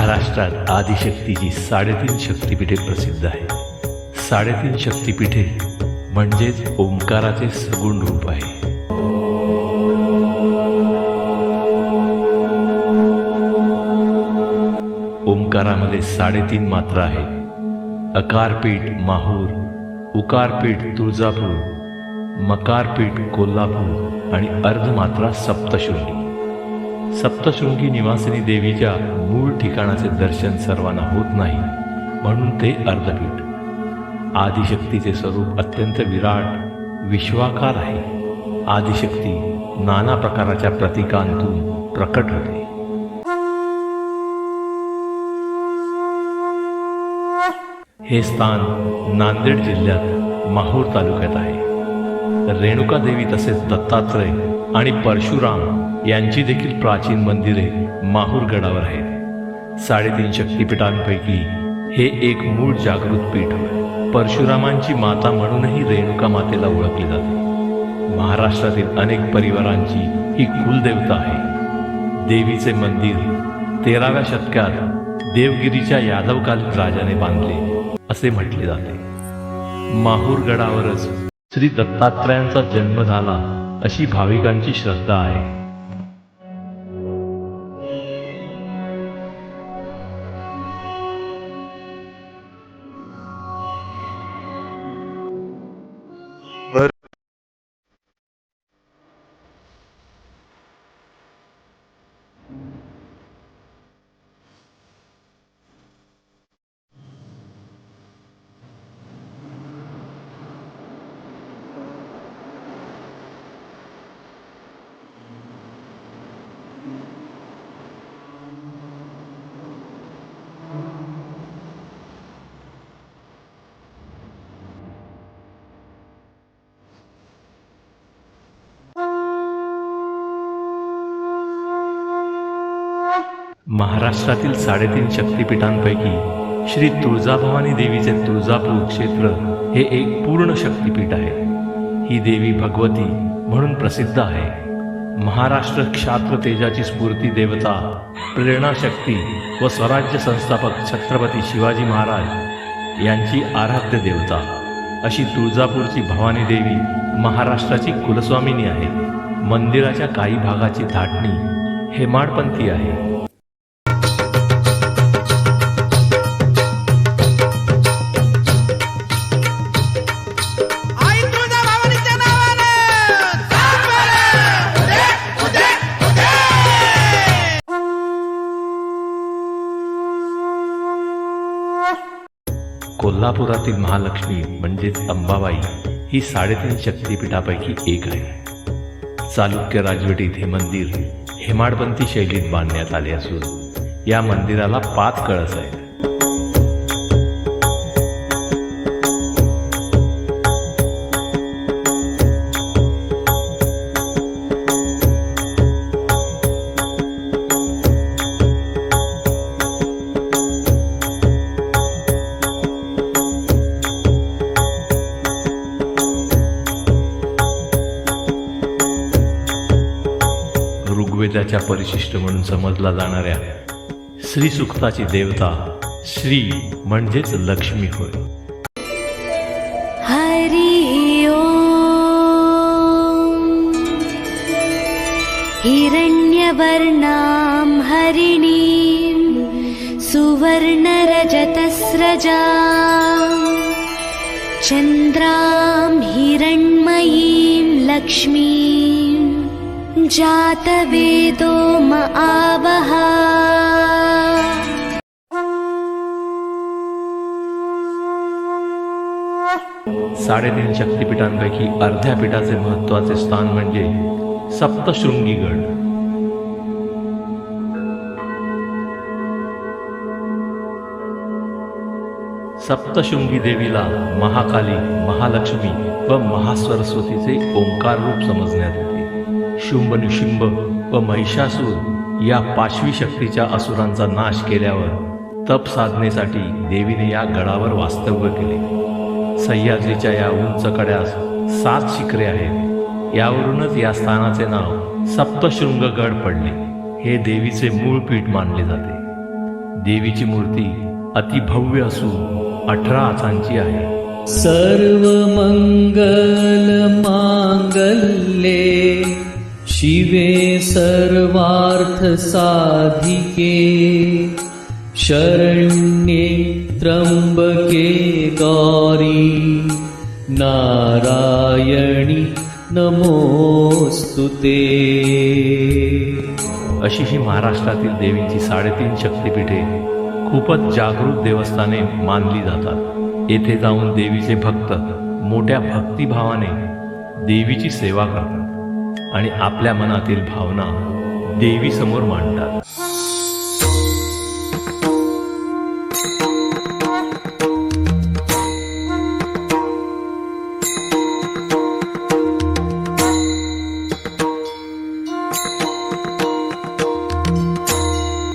महाराष्ट्रात आदिशक्ती ही साडेतीन शक्तिपीठे प्रसिद्ध आहे. साडेतीन शक्तिपीठे म्हणजेच ओंकाराचे सगुण रूप आहे. ओंकारामध्ये साडेतीन मात्रा आहेत. अकारपीठ माहूर उकारपीठ तुळजापूर मकारपीठ कोल्हापूर आणि अर्धमात्रा सप्तशृंगी. सप्तशृंगी निवासिनी देवीच्या मूळ ठिकाणाचे दर्शन सर्वांना होत नाही म्हणून ते अर्धपीठ. आदिशक्तीचे स्वरूप अत्यंत विराट विश्वाकार आहे. आदिशक्ती नाना प्रकाराच्या प्रतीकांतून प्रकट होते. हे स्थान नांदेड जिल्ह्यात माहूर तालुक्यात आहे. रेणुका देवी तसेच दत्तात्रय आणि परशुराम यांची देखील प्राचीन मंदिरे माहूर गडावर आहेत. साडेतीन शक्तिपीठांपैकी हे एक मूळ जागृत पीठ. परशुरामांची माता म्हणूनही रेणुका मातेला ओळखली जाते. महाराष्ट्रातील अनेक परिवारांची ही कुलदेवता आहे. देवीचे मंदिर तेराव्या शतकात देवगिरीच्या यादवकालीन राजाने बांधले असे म्हटले जाते. माहूर गडावरच श्री दत्तात्रयांचा जन्म झाला अशी भाविकांची श्रद्धा आहे महाराष्ट्रातील साडेतीन शक्तिपीठांपैकी श्री तुळजाभवानी देवीचे तुळजापूर क्षेत्र हे एक पूर्ण शक्तिपीठ आहे. ही देवी भगवती म्हणून प्रसिद्ध आहे. महाराष्ट्र क्षात्र तेजाची स्फूर्ती देवता प्रेरणाशक्ती व स्वराज्य संस्थापक छत्रपती शिवाजी महाराज यांची आराध्य देवता. अशी तुळजापूरची भवानी देवी महाराष्ट्राची कुलस्वामिनी आहे. मंदिराच्या काही भागाची धाटणी हेमाडपंथी आहे. कोल्हापुरातील महालक्ष्मी म्हणजेच अंबाबाई ही साडेतीन शक्तिपीठापैकी एक आहे. चालुक्य राजवटीत हे मंदिर हेमाडपंथी शैलीत बांधण्यात आले असून या मंदिराला पाच कळस आहेत. ऋग्वेदाच्या परिशिष्ट म्हणून समजला जाणाऱ्या श्री सुक्ताची देवता श्री म्हणजेच लक्ष्मी होय. हरि ओम्. हिरण्यवर्णां हरिणीं सुवर्णरजतस्रजा चन्द्रां हिरण्मयीं लक्ष्मीं जातवेदो म आवहा साडेतीन शक्तिपीठांपैकी अर्ध्या पीठाचे महत्त्वाचे स्थान म्हणजे सप्तशृंगी गड सप्तशृंगी देवीला महाकाली महालक्ष्मी व महासरस्वतीचे ओंकार रूप समजण्यात येते. शुंभ निशुंभ व महिषासूर या पाचवी शक्तीच्या असुरांचा नाश केल्यावर तप साधनेसाठी देवीने या गडावर वास्तव्य केले. सह्याद्रीच्या या उंच कड्यास सात शिखरे आहेत. यावरूनच या स्थानाचे नाव सप्तशृंग गड पडले. हे देवीचे मूळ पीठ मानले जाते. देवीची मूर्ती अतिभव्य असून अठरा आचांची आहे. सर्वमङ्गलमाङ्गल्ये शिवे सर्वार्थसाधिके शरण्ये त्र्यम्बके गौरी नारायणी नमोऽस्तु ते। अशी ही महाराष्ट्रातील देवींची साडेतीन शक्तिपीठे खूपच जागृत देवस्थाने मानली जातात. येथे जाऊन देवीचे भक्त मोठ्या भक्तिभावाने देवीची सेवा करतात. आणि आपल्या मनातील भावना देवीसमोर मांडतात.